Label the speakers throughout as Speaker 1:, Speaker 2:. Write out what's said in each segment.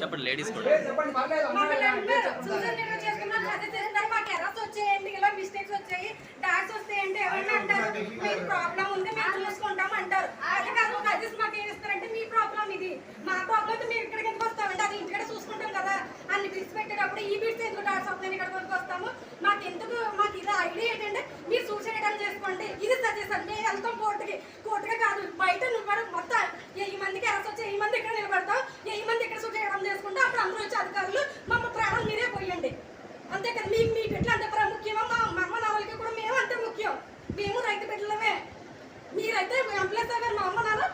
Speaker 1: చెప్పండి లేడీస్ కూడా.
Speaker 2: మాకు ఎర్రస్ వచ్చాయండి ఇలా మిస్టేక్స్ వచ్చాయి. డాట్స్ వస్తాయంటే ఎవరైనా అంటారు? మీకు ప్రాబ్లం ఉంది మేము చూసుకుంటాం అంటారు. అదే కాదు ఒక మాకు ఏం ఇస్తారంటే మీ ప్రాబ్లం ఇది. మా ప్రాబ్లం మేము ఇక్కడికి ఎందుకు వస్తామంటే అది ఇంటికడ చూసుకుంటాం కదా. అన్ని బిట్స్ పెట్టేటప్పుడు ఈ బిట్స్ ఎందుకు డాట్స్ వస్తాయని ఇక్కడికి ఎందుకు వస్తాము మాకు ఎందుకు మాకు ఇది ఐడియా ఏంటంటే మీరు సూసైడ్ ఎట్లా చేసుకోండి ఇది సజెషన్ మేము వెళ్తాం కోర్టుకి కోర్టుగా కాదు బయట నువ్వు కూడా మొత్తం వెయ్యి మందికి ఎరస్ వచ్చి వెయ్యి మంది ఇక్కడ నిలబడతాం వెయ్యి మంది ఇక్కడ సూసైడ్ చేయడం చేసుకుంటే అప్పుడు అందరూ వచ్చి అధికారులు మమ్మల్ని ప్రాణం మీరే పోయండి అంతే కదా మీ మీ బిడ్డలు అంటే ప్రాముఖ్యమో మా అమ్మ నాన్నలకి కూడా మేము అంతే ముఖ్యం. మేము రైతు బిడ్డలమే. మీరైతే ఎంప్లాయ్ గారు మా అమ్మ నాన్న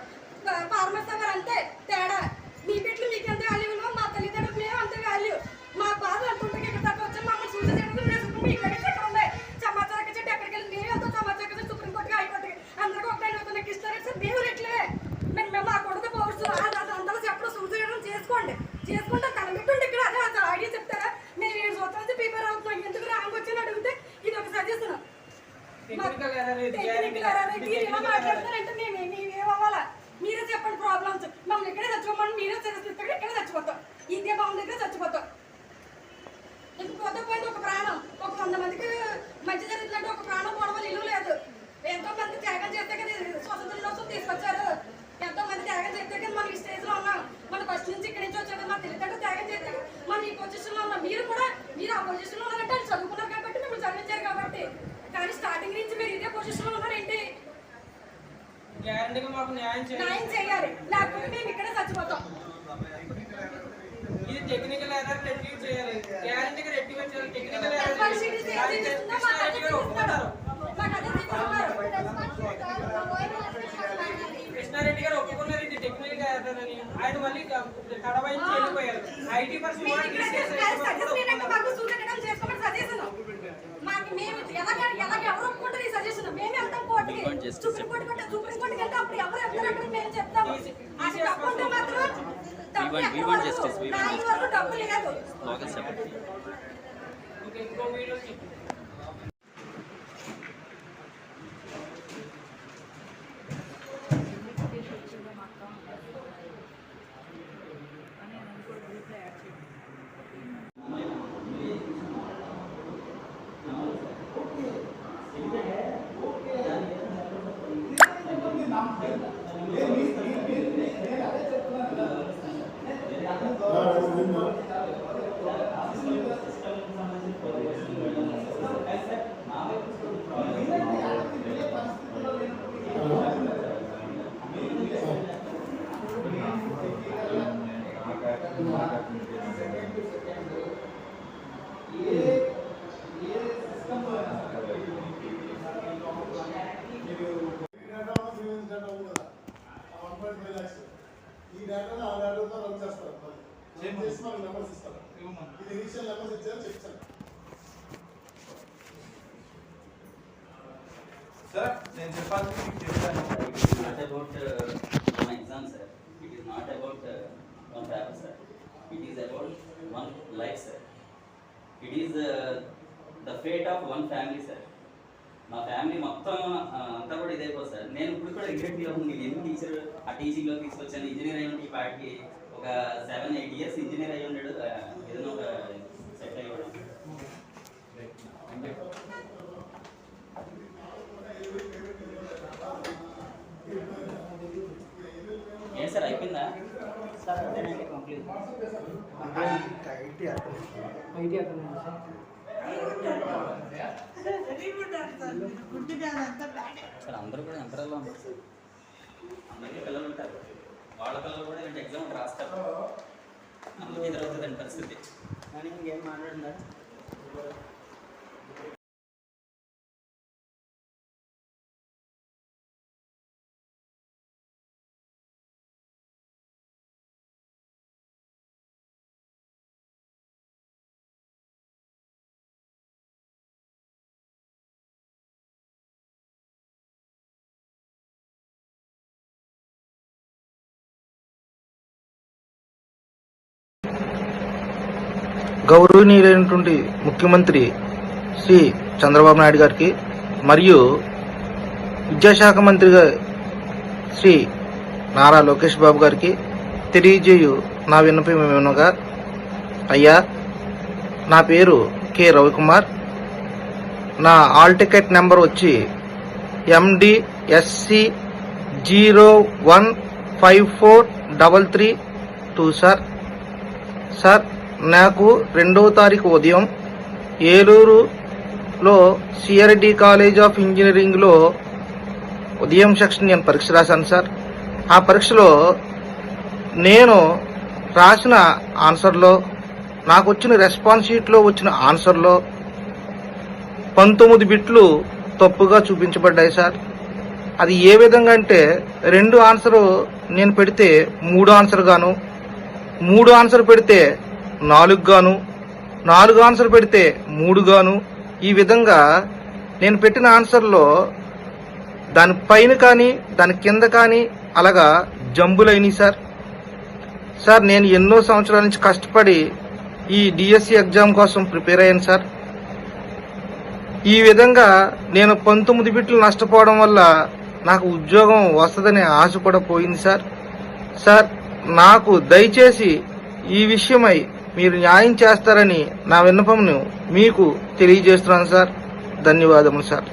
Speaker 2: ఫార్మర్స్ గారు అంతే. తేడా మీ బిడ్డలు మీకు ఎంత వాల్యూ మా తల్లిదండ్రులకు మేము అంతే వాల్యూ మా బాధ అంటుంటే ఇక్కడ దాకా వచ్చి మమ్మల్ని సూసైడ్ చేయడం చేసుకుంటే ఇక్కడ ఇక్కడ ఉన్నాయి సమాచారం చెట్టు ఎక్కడికి వెళ్ళి మేము ఎంతో సమాచారం చెట్టు సుప్రీంకోర్టుకి హైకోర్టుకి అందరికీ ఒకటే అవుతుంది ఇస్తారు సార్ మేము రెట్లే మేము మేము మా కొడుకు పోవచ్చు అందరూ చెప్పడం సూసైడ్ చేసుకోండి చేసుకుంటే కనిపెట్టుండి ఇక్కడ అదే అసలు ఐడియా చెప్తారా మేము ఏడు సంవత్సరాల నుంచి ప్రిపేర్ అవుతున్నాం ఎందుకు ర్యాంక్ వచ్చింది అడిగితే ఇది ఒక సజెషన్
Speaker 3: టెక్నికల్ ఎర్రర్ ఇది
Speaker 2: టెక్నికల్ ఎర్రర్ ఇది ఇలా మాట్లాడతారంటే మేము మేము ఏమవ్వాలా మీరే చెప్పండి ప్రాబ్లమ్స్ మమ్మల్ని ఇక్కడే చచ్చిపోమని మీరే సజెస్ట్ ఇస్తే ఇక్కడే చచ్చిపోతాం ఇండియా బాగుంది దగ్గర చచ్చిపోతాం ఇంక పోతే పోయింది ఒక ప్రాణం ఒక వంద మందికి మంచి జరుగుతున్నట్టు ఒక ప్రాణం పోవడం ఇల్లు లేదు ఎంతో మంది త్యాగం చేస్తే కదా ఇది స్వతంత్ర దినోత్సవం తీసుకొచ్చారు ఎంతో మంది త్యాగం చేస్తే కదా మనం ఈ స్టేజ్లో ఉన్నాం మన ఫస్ట్ నుంచి ఇక్కడి నుంచి వచ్చాక మా తెలియదంటే త్యాగం చేస్తే కదా మనం ఈ పొజిషన్లో ఉన్నాం మీరు కూడా మీరు ఆ పొజిషన్లో ఉన్నారంటే వాళ్ళు చదువుకున్నారు కాబట్టి మిమ్మల్ని చదివించారు కాబట్టి కానీ స్టార్టింగ్ నుంచి మీరు ఇదే పొజిషన్లో ఉన్నారేంటి?
Speaker 3: గ్యారంటీగా మాకు న్యాయం చేయాలి.
Speaker 2: న్యాయం చేయాలి. లేకపోతే మేము ఇక్కడే చచ్చిపోతాం.
Speaker 3: ఇది టెక్నికల్ ఎర్రర్ రెక్టిఫై చేయాలి. గ్యారంటీగా రెక్టిఫై చేయాలి. టెక్నికల్
Speaker 2: తీసుకున్నారు.
Speaker 3: కృష్ణారెడ్డి గారు ఒప్పుకున్నారు ఇది టెక్నికల్ ఎర్రర్ అని. ఆయన మళ్ళీ కడవాయించి వెళ్ళిపోయారు. ఐటీ పర్సన్
Speaker 2: మేము ఇక్కడ సజెషన్ ఏంటంటే మాకు సూచన చేసుకోమని సజెషన్ మాకు మేము ఎలాగ ఎలాగ ఎవరు ఈ సజెషన్ మేము వెళ్తాం కోర్టుకి. సుప్రీం కోర్టు కంటే సుప్రీం కోర్టుకి వెళ్తే అప్పుడు ఎవరు వెళ్తారు అక్కడ మేము చెప్తాము అది తప్పుంటే మాత్రం
Speaker 1: we
Speaker 2: ఎక్కడ వరకు? నా ఇంటి వరకు డబ్బు లేదు
Speaker 4: ఈ డేటాను ఆ డేటాతో రన్ చేస్తారు మరి. రన్ చేసి మనకి నెంబర్స్ ఇస్తారు ఇది ఇనిషియల్ నెంబర్స్ ఇచ్చారు చెప్తాను
Speaker 5: సార్ నేను చెప్పాల్సింది మీకు చెప్పాను
Speaker 1: It is not about uh, one exam, sir. It is It is about one life, sir. It is uh, the fate of one family, sir. మా ఫ్యామిలీ మొత్తం అంతా కూడా ఇదైపోతుంది సార్ నేను ఇప్పుడు కూడా రిగ్రెట్ ఫీల్ అవుతుంది నేను టీచర్ ఆ టీచింగ్లో తీసుకొచ్చాను. ఇంజనీర్ అయ్యి ఉంటే ఈ పాటికి ఒక సెవెన్ ఎయిట్ ఇయర్స్ ఇంజనీర్ అయ్యి ఉండడు. ఏదైనా ఒక సెట్ అయ్యి ఏం సార్ అయిపోయిందా?
Speaker 6: సార్ అదేనండి ఐటీ సార్?
Speaker 1: సార్ అందరూ కూడా యంత్రాల్లో ఉంటారు సార్ అందరికీ పిల్లలు ఉంటారు. వాళ్ళ పిల్లలు కూడా ఇలాంటి ఎగ్జామ్ రాస్తారు. అందుకే జరుగుతుంది పరిస్థితి.
Speaker 6: కానీ ఇంకేం మాట్లాడిందా
Speaker 7: గౌరవనీయులైనటువంటి ముఖ్యమంత్రి శ్రీ చంద్రబాబు నాయుడు గారికి మరియు విద్యాశాఖ మంత్రిగా శ్రీ నారా లోకేష్ బాబు గారికి తెలియజేయు నా విన్నపం ఏమనగా అయ్యా నా పేరు కె రవికుమార్. నా ఆల్ టికెట్ నెంబర్ వచ్చి MD SC zero one five four double three two sir. Sir నాకు రెండవ తారీఖు ఉదయం ఏలూరులో సిఆర్డి కాలేజ్ ఆఫ్ ఇంజనీరింగ్లో ఉదయం సెక్షన్ నేను పరీక్ష రాశాను సార్. ఆ పరీక్షలో నేను రాసిన ఆన్సర్లో నాకు వచ్చిన రెస్పాన్స్ షీట్లో వచ్చిన ఆన్సర్లో పంతొమ్మిది బిట్లు తప్పుగా చూపించబడ్డాయి సార్. అది ఏ విధంగా అంటే రెండు ఆన్సర్ నేను పెడితే మూడు ఆన్సర్ గాను మూడు ఆన్సర్ పెడితే నాలుగు గాను నాలుగు ఆన్సర్ పెడితే మూడు గాను ఈ విధంగా నేను పెట్టిన ఆన్సర్లో దాని పైన కానీ దాని కింద కానీ అలాగా జంబులైనవి సార్. సార్ నేను ఎన్నో సంవత్సరాల నుంచి కష్టపడి ఈ డిఎస్సి ఎగ్జామ్ కోసం ప్రిపేర్ అయ్యాను సార్. ఈ విధంగా నేను పంతొమ్మిది బిట్లు నష్టపోవడం వల్ల నాకు ఉద్యోగం వస్తుందనే ఆశ కూడా పోయింది సార్. సార్ నాకు దయచేసి ఈ విషయమై మీరు న్యాయం చేస్తారని నా విన్నపంను మీకు తెలియజేస్తున్నాను సార్. ధన్యవాదములు సార్.